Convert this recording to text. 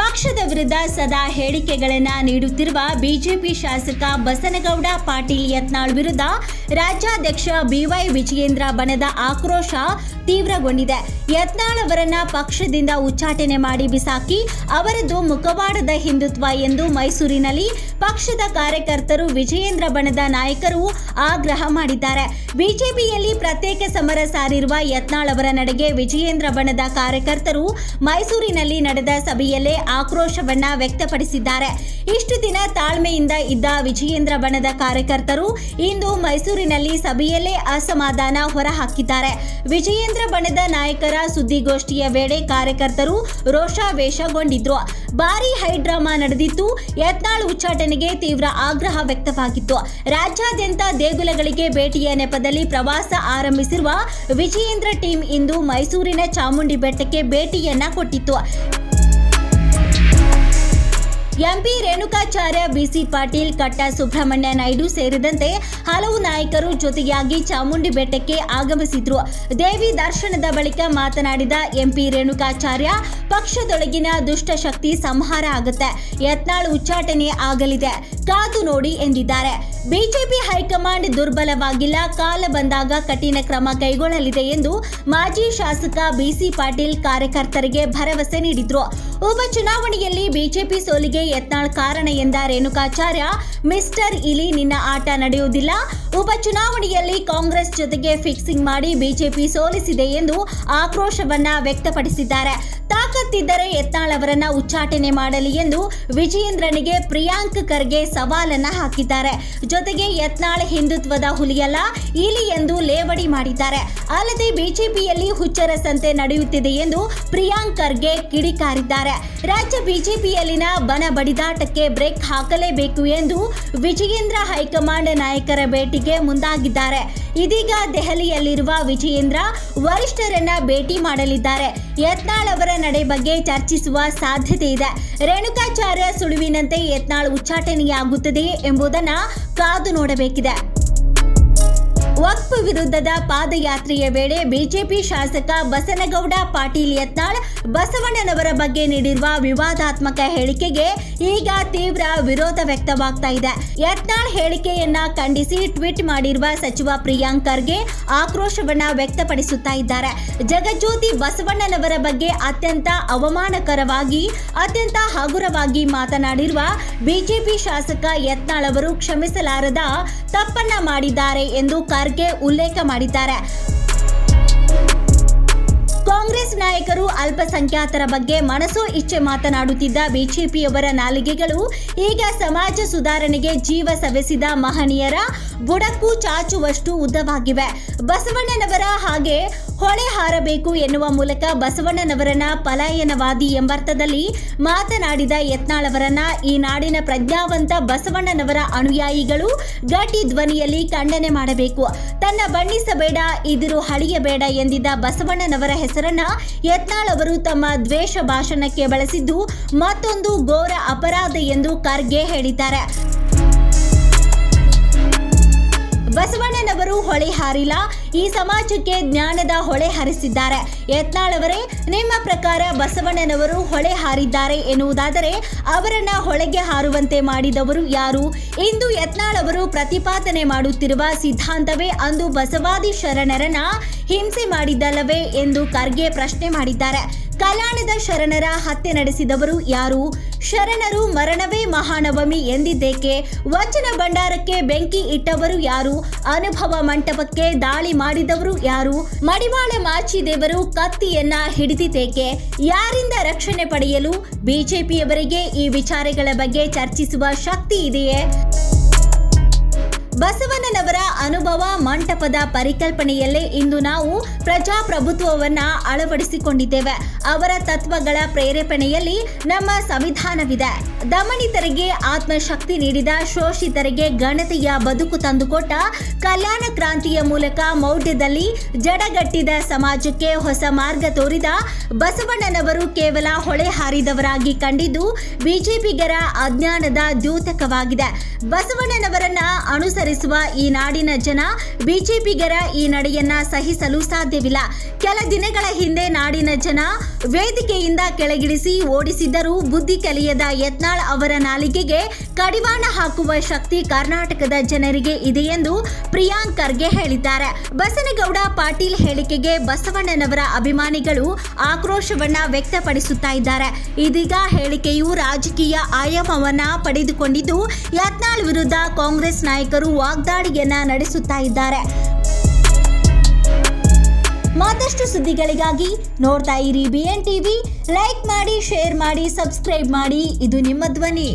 ಪಕ್ಷದ ವಿರುದ್ಧ ಸದಾ ಹೇಳಿಕೆಗಳನ್ನು ನೀಡುತ್ತಿರುವ ಬಿಜೆಪಿ ಶಾಸಕ ಬಸನಗೌಡ ಪಾಟೀಲ್ ಯತ್ನಾಳ್ ವಿರುದ್ಧ ರಾಜ್ಯಾಧ್ಯಕ್ಷ ಬಿವೈ ವಿಜಯೇಂದ್ರ ಬಣದ ಆಕ್ರೋಶ ತೀವ್ರಗೊಂಡಿದೆ. ಯತ್ನಾಳ್ ಅವರನ್ನ ಪಕ್ಷದಿಂದ ಉಚ್ಚಾಟನೆ ಮಾಡಿ ಬಿಸಾಕಿ ಅವರದ್ದು ಮುಖವಾಡದ ಹಿಂದುತ್ವ ಎಂದು ಮೈಸೂರಿನಲ್ಲಿ ಪಕ್ಷದ ಕಾರ್ಯಕರ್ತರು ವಿಜಯೇಂದ್ರ ಬಣದ ನಾಯಕರು ಆಗ್ರಹ ಮಾಡಿದ್ದಾರೆ. ಬಿಜೆಪಿಯಲ್ಲಿ ಪ್ರತ್ಯೇಕ ಸಮರ ಸಾರಿರುವ ಯತ್ನಾಳ್ ಅವರ ನಡೆಗೆ ವಿಜಯೇಂದ್ರ ಬಣದ ಕಾರ್ಯಕರ್ತರು ಮೈಸೂರಿನಲ್ಲಿ ನಡೆದ ಸಭೆಯಲ್ಲೇ ಆಕ್ರೋಶವನ್ನ ವ್ಯಕ್ತಪಡಿಸಿದ್ದಾರೆ. ಇಷ್ಟು ದಿನ ತಾಳ್ಮೆಯಿಂದ ಇದ್ದ ವಿಜಯೇಂದ್ರ ಬಣದ ಕಾರ್ಯಕರ್ತರು ಇಂದು ಮೈಸೂರಿನಲ್ಲಿ ಸಭೆಯಲ್ಲೇ ಅಸಮಾಧಾನ ಹೊರಹಾಕಿದ್ದಾರೆ. ವಿಜಯೇಂದ್ರ ಬಣದ ನಾಯಕರ ಸುದ್ದಿಗೋಷ್ಠಿಯ ವೇಳೆ ಕಾರ್ಯಕರ್ತರು ರೋಷಾವೇಶಗೊಂಡಿದ್ರು ಭಾರಿ ಹೈಡ್ರಾಮಾ ನಡೆದಿತ್ತು ಯತ್ನಾಳ್ ಉಚ್ಚಾಟನೆಗೆ ತೀವ್ರ ಆಗ್ರಹ ವ್ಯಕ್ತವಾಗಿತ್ತು. ರಾಜ್ಯಾದ್ಯಂತ ದೇಗುಲಗಳಿಗೆ ಭೇಟಿಯ ನೆಪದಲ್ಲಿ ಪ್ರವಾಸ ಆರಂಭಿಸಿರುವ ವಿಜಯೇಂದ್ರ ಟೀಮ್ ಇಂದು ಮೈಸೂರಿನ ಚಾಮುಂಡಿ ಬೆಟ್ಟಕ್ಕೆ ಭೇಟಿಯನ್ನ ಕೊಟ್ಟಿತ್ತು. ಎಂಪಿ ರೇಣುಕಾಚಾರ್ಯ ಬಿಸಿ ಪಾಟೀಲ್ ಕಟ್ಟ ಸುಬ್ರಹ್ಮಣ್ಯ ನಾಯ್ಡು ಸೇರಿದಂತೆ ಹಲವು ನಾಯಕರು ಜೊತೆಯಾಗಿ ಚಾಮುಂಡಿ ಬೆಟ್ಟಕ್ಕೆ ಆಗಮಿಸಿದ್ರು. ದೇವಿ ದರ್ಶನದ ಬಳಿಕ ಮಾತನಾಡಿದ ಎಂಪಿ ರೇಣುಕಾಚಾರ್ಯ, ಪಕ್ಷದೊಳಗಿನ ದುಷ್ಟಶಕ್ತಿ ಸಂಹಾರ ಆಗುತ್ತೆ. ಯತ್ನಾಳ್ ಉಚ್ಚಾಟನೆ ಆಗಲಿದೆ. ಕಾದು ನೋಡಿ ಎಂದಿದ್ದಾರೆ. ಬಿಜೆಪಿ ಹೈಕಮಾಂಡ್ ದುರ್ಬಲವಾಗಿಲ್ಲ, ಕಾಲ ಬಂದಾಗ ಕಠಿಣ ಕ್ರಮ ಕೈಗೊಳ್ಳಲಿದೆ ಎಂದು ಮಾಜಿ ಶಾಸಕ ಬಿಸಿ ಪಾಟೀಲ್ ಕಾರ್ಯಕರ್ತರಿಗೆ ಭರವಸೆ ನೀಡಿದ್ರು. ಉಪಚುನಾವಣೆಯಲ್ಲಿ ಬಿಜೆಪಿ ಸೋಲಿಗೆ ಯತ್ನಾಳ್ ಕಾರಣ ಎಂದ ರೇಣುಕಾಚಾರ್ಯ, ಮಿಸ್ಟರ್ ಇಲಿ ನಿನ್ನ ಆಟ ನಡೆಯುವುದಿಲ್ಲ. ಉಪಚುನಾವಣೆಯಲ್ಲಿ ಕಾಂಗ್ರೆಸ್ ಜೊತೆಗೆ ಫಿಕ್ಸಿಂಗ್ ಮಾಡಿ ಬಿಜೆಪಿ ಸೋಲಿಸಿದೆ ಎಂದು ಆಕ್ರೋಶವನ್ನ ವ್ಯಕ್ತಪಡಿಸಿದ್ದಾರೆ. ತಾಕತ್ತಿದ್ದರೆ ಯತ್ನಾಳ್ ಅವರನ್ನ ಉಚ್ಚಾಟನೆ ಮಾಡಲಿ ಎಂದು ವಿಜಯೇಂದ್ರನಿಗೆ ಪ್ರಿಯಾಂಕ್ ಖರ್ಗೆ ಸವಾಲನ್ನ ಹಾಕಿದ್ದಾರೆ. ಜೊತೆಗೆ ಯತ್ನಾಳ್ ಹಿಂದುತ್ವದ ಹುಲಿಯಲ್ಲ, ಇಲಿ ಎಂದು ಲೇವಡಿ ಮಾಡಿದ್ದಾರೆ. ಅಲ್ಲದೆ ಬಿಜೆಪಿಯಲ್ಲಿ ಹುಚ್ಚರ ಸಂತೆ ನಡೆಯುತ್ತಿದೆ ಎಂದು ಪ್ರಿಯಾಂಕ್ ಖರ್ಗೆ ಕಿಡಿಕಾರಿದ್ದಾರೆ. ರಾಜ್ಯ ಬಿಜೆಪಿಯಲ್ಲಿನ ಬನ ಬಡಿದಾಟಕ್ಕೆ ಬ್ರೇಕ್ ಹಾಕಲೇಬೇಕು ಎಂದು ವಿಜಯೇಂದ್ರ ಹೈಕಮಾಂಡ್ ನಾಯಕರ ಭೇಟಿಗೆ ಮುಂದಾಗಿದ್ದಾರೆ. ಇದೀಗ ದೆಹಲಿಯಲ್ಲಿರುವ ವಿಜಯೇಂದ್ರ ವರಿಷ್ಠರನ್ನ ಭೇಟಿ ಮಾಡಲಿದ್ದಾರೆ. ಯತ್ನಾಳ್ ಅವರ ನಡೆ ಬಗ್ಗೆ ಚರ್ಚಿಸುವ ಸಾಧ್ಯತೆ ಇದೆ. ರೇಣುಕಾಚಾರ್ಯ ಸುಳುವಿನಂತೆ ಯತ್ನಾಳ್ ಉಚ್ಚಾಟನೆಯಾಗುತ್ತದೆ ಎಂಬುದನ್ನ ಕಾದು ನೋಡಬೇಕಿದೆ. ವಕ್ಫ್ ವಿರುದ್ಧದ ಪಾದಯಾತ್ರೆಯ ವೇಳೆ ಬಿಜೆಪಿ ಶಾಸಕ ಬಸನಗೌಡ ಪಾಟೀಲ್ ಯತ್ನಾಳ್ ಬಸವಣ್ಣನವರ ಬಗ್ಗೆ ನೀಡಿರುವ ವಿವಾದಾತ್ಮಕ ಹೇಳಿಕೆಗೆ ಈಗ ತೀವ್ರ ವಿರೋಧ ವ್ಯಕ್ತವಾಗ್ತಾ ಇದೆ. ಯತ್ನಾಳ್ ಹೇಳಿಕೆಯನ್ನ ಖಂಡಿಸಿ ಟ್ವೀಟ್ ಮಾಡಿರುವ ಸಚಿವ ಪ್ರಿಯಾಂಕ್ ಖರ್ಗೆ ಆಕ್ರೋಶವನ್ನ ವ್ಯಕ್ತಪಡಿಸುತ್ತಾ ಇದ್ದಾರೆ. ಜಗಜ್ಯೋತಿ ಬಸವಣ್ಣನವರ ಬಗ್ಗೆ ಅತ್ಯಂತ ಅವಮಾನಕರವಾಗಿ, ಅತ್ಯಂತ ಹಗುರವಾಗಿ ಮಾತನಾಡಿರುವ ಬಿಜೆಪಿ ಶಾಸಕ ಯತ್ನಾಳ್ ಅವರು ಕ್ಷಮಿಸಲಾರದ ತಪ್ಪನ್ನ ಮಾಡಿದ್ದಾರೆ ಎಂದು ಖರ್ಗೆ ಉಲ್ಲೇಖ ಮಾಡಿದ್ದಾರೆ. ಕಾಂಗ್ರೆಸ್ ನಾಯಕರು ಅಲ್ಪಸಂಖ್ಯಾತರ ಬಗ್ಗೆ ಮನಸೋ ಇಚ್ಛೆ ಮಾತನಾಡುತ್ತಿದ್ದ ಬಿಜೆಪಿಯವರ ನಾಲಿಗೆಗಳು ಈಗ ಸಮಾಜ ಸುಧಾರಣೆಗೆ ಜೀವ ಸವೆಸಿದ ಮಹನೀಯರ ಬುಡಕ್ಕೂ ಚಾಚುವಷ್ಟು ಉದ್ದವಾಗಿವೆ. ಬಸವಣ್ಣನವರ ಹಾಗೆ ಹೊಳೆ ಹಾರಬೇಕು ಎನ್ನುವ ಮೂಲಕ ಬಸವಣ್ಣನವರನ್ನ ಪಲಾಯನವಾದಿ ಎಂಬರ್ಥದಲ್ಲಿ ಮಾತನಾಡಿದ ಯತ್ನಾಳ್ ಅವರನ್ನ ಈ ನಾಡಿನ ಪ್ರಜ್ಞಾವಂತ ಬಸವಣ್ಣನವರ ಅನುಯಾಯಿಗಳು ಗಟ್ಟಿ ಧ್ವನಿಯಲ್ಲಿ ಖಂಡನೆ ಮಾಡಬೇಕು. ತನ್ನ ಬಣ್ಣಿಸಬೇಡ, ಇದಿರು ಹಳಿಯಬೇಡ ಎಂದಿದ್ದ ಬಸವಣ್ಣನವರ ಹೆಸರನ್ನ ಯತ್ನಾಳವರು ತಮ್ಮ ದ್ವೇಷ ಭಾಷಣಕ್ಕೆ ಬಳಸಿದ್ದು ಮತ್ತೊಂದು ಘೋರ ಅಪರಾಧ ಎಂದು ಖರ್ಗೆ ಹೇಳಿದ್ದಾರೆ. ಬಸವಣ್ಣನವರು ಹೊಳೆ ಹಾರಿಲ್ಲ. ಈ ಸಮಾಜಕ್ಕೆ ಜ್ಞಾನದ ಹೊಳೆ ಹರಿಸಿದ್ದಾರೆ. ಯತ್ನಾಳ್ ಅವರೇ, ನಿಮ್ಮ ಪ್ರಕಾರ ಬಸವಣ್ಣನವರು ಹೊಳೆ ಹಾರಿದ್ದಾರೆ ಎನ್ನುವುದಾದರೆ ಅವರನ್ನ ಹೊಳೆಗೆ ಹಾರುವಂತೆ ಮಾಡಿದವರು ಯಾರು? ಇಂದು ಯತ್ನಾಳ್ ಅವರು ಪ್ರತಿಪಾದನೆ ಮಾಡುತ್ತಿರುವ ಸಿದ್ಧಾಂತವೇ ಅಂದು ಬಸವಾದಿ ಶರಣರನ್ನ ಹಿಂಸೆ ಮಾಡಿದ್ದಲ್ಲವೇ ಎಂದು ಖರ್ಗೆ ಪ್ರಶ್ನೆ ಮಾಡಿದ್ದಾರೆ. ಕಲ್ಯಾಣದ ಶರಣರ ಹತ್ಯೆ ನಡೆಸಿದವರು ಯಾರು? ಶರಣರು ಮರಣವೇ ಮಹಾನವಮಿ ಎಂದಿದ್ದೇಕೆ? ವಚನ ಭಂಡಾರಕ್ಕೆ ಬೆಂಕಿ ಇಟ್ಟವರು ಯಾರು? ಅನುಭವ ಮಂಟಪಕ್ಕೆ ದಾಳಿ ಮಾಡಿದವರು ಯಾರು? ಮಡಿವಾಳ ಮಾಚಿದೇವರು ಕತ್ತಿಯನ್ನ ಹಿಡಿದಿದ್ದೇಕೆ? ಯಾರಿಂದ ರಕ್ಷಣೆ ಪಡೆಯಲು? ಬಿಜೆಪಿಯವರಿಗೆ ಈ ವಿಚಾರಗಳ ಬಗ್ಗೆ ಚರ್ಚಿಸುವ ಶಕ್ತಿ ಇದೆಯೇ? ಬಸವಣ್ಣನವರ ಅನುಭವ ಮಂಟಪದ ಪರಿಕಲ್ಪನೆಯಲ್ಲೇ ಇಂದು ನಾವು ಪ್ರಜಾಪ್ರಭುತ್ವವನ್ನ ಅಳವಡಿಸಿಕೊಂಡಿದ್ದೇವೆ. ಅವರ ತತ್ವಗಳ ಪ್ರೇರೇಪಣೆಯಲ್ಲಿ ನಮ್ಮ ಸಂವಿಧಾನವಿದೆ. ದಮನಿತರಿಗೆ ಆತ್ಮಶಕ್ತಿ ನೀಡಿದ ಶೋಷಿತರಿಗೆ ಘನತೆಯ ಬದುಕು ತಂದುಕೊಟ್ಟ ಕಲ್ಯಾಣ ಕ್ರಾಂತಿಯ ಮೂಲಕ ಮೌಢ್ಯದಲ್ಲಿ ಜಡಗಟ್ಟಿದ ಸಮಾಜಕ್ಕೆ ಹೊಸ ಮಾರ್ಗ ತೋರಿದ ಬಸವಣ್ಣನವರು ಕೇವಲ ಹೊಳೆ ಹಾರಿದವರಾಗಿ ಕಂಡಿದ್ದು ಬಿಜೆಪಿಗರ ಅಜ್ಞಾನದ ದ್ಯೋತಕವಾಗಿದೆ. ಬಸವಣ್ಣನವರನ್ನ ಅನುಸರಿಸಿ ಭರಿಸುವ ಈ ನಾಡಿನ ಜನ ಬಿಜೆಪಿಗರ ಈ ನಡೆಯನ್ನ ಸಹಿಸಲು ಸಾಧ್ಯವಿಲ್ಲ. ಕೆಲ ದಿನಗಳ ಹಿಂದೆ ನಾಡಿನ ಜನ ವೇದಿಕೆಯಿಂದ ಕೆಳಗಿಳಿಸಿ ಓಡಿಸಿದ್ದರೂ ಬುದ್ಧಿ ಕಲಿಯದ ಯತ್ನಾಳ್ ಅವರ ನಾಲಿಗೆಗೆ ಕಡಿವಾಣ ಹಾಕುವ ಶಕ್ತಿ ಕರ್ನಾಟಕದ ಜನರಿಗೆ ಇದೆ ಎಂದು ಪ್ರಿಯಾಂಕ್ ಖರ್ಗೆ ಹೇಳಿದ್ದಾರೆ. ಬಸನಗೌಡ ಪಾಟೀಲ್ ಹೇಳಿಕೆಗೆ ಬಸವಣ್ಣನವರ ಅಭಿಮಾನಿಗಳು ಆಕ್ರೋಶವನ್ನ ವ್ಯಕ್ತಪಡಿಸುತ್ತಾ ಇದ್ದಾರೆ. ಇದೀಗ ಹೇಳಿಕೆಯು ರಾಜಕೀಯ ಆಯಾಮವನ್ನ ಪಡೆದುಕೊಂಡಿದ್ದು, ಯತ್ನಾಳ್ ವಿರುದ್ಧ ಕಾಂಗ್ರೆಸ್ ನಾಯಕರು ವಾಗ್ದಾಳಿಯನ್ನ ನಡೆಸುತ್ತಾ ಇದ್ದಾರೆ. ಮತ್ತಷ್ಟು ಸುದ್ದಿಗಳಿಗಾಗಿ ನೋಡ್ತಾ ಇರಿ ಬಿ ಎನ್ ಟಿವಿ ಲೈಕ್ ಮಾಡಿ ಶೇರ್ ಮಾಡಿ ಸಬ್ಸ್ಕ್ರೈಬ್ ಮಾಡಿ. ಇದು ನಿಮ್ಮ ಧ್ವನಿ.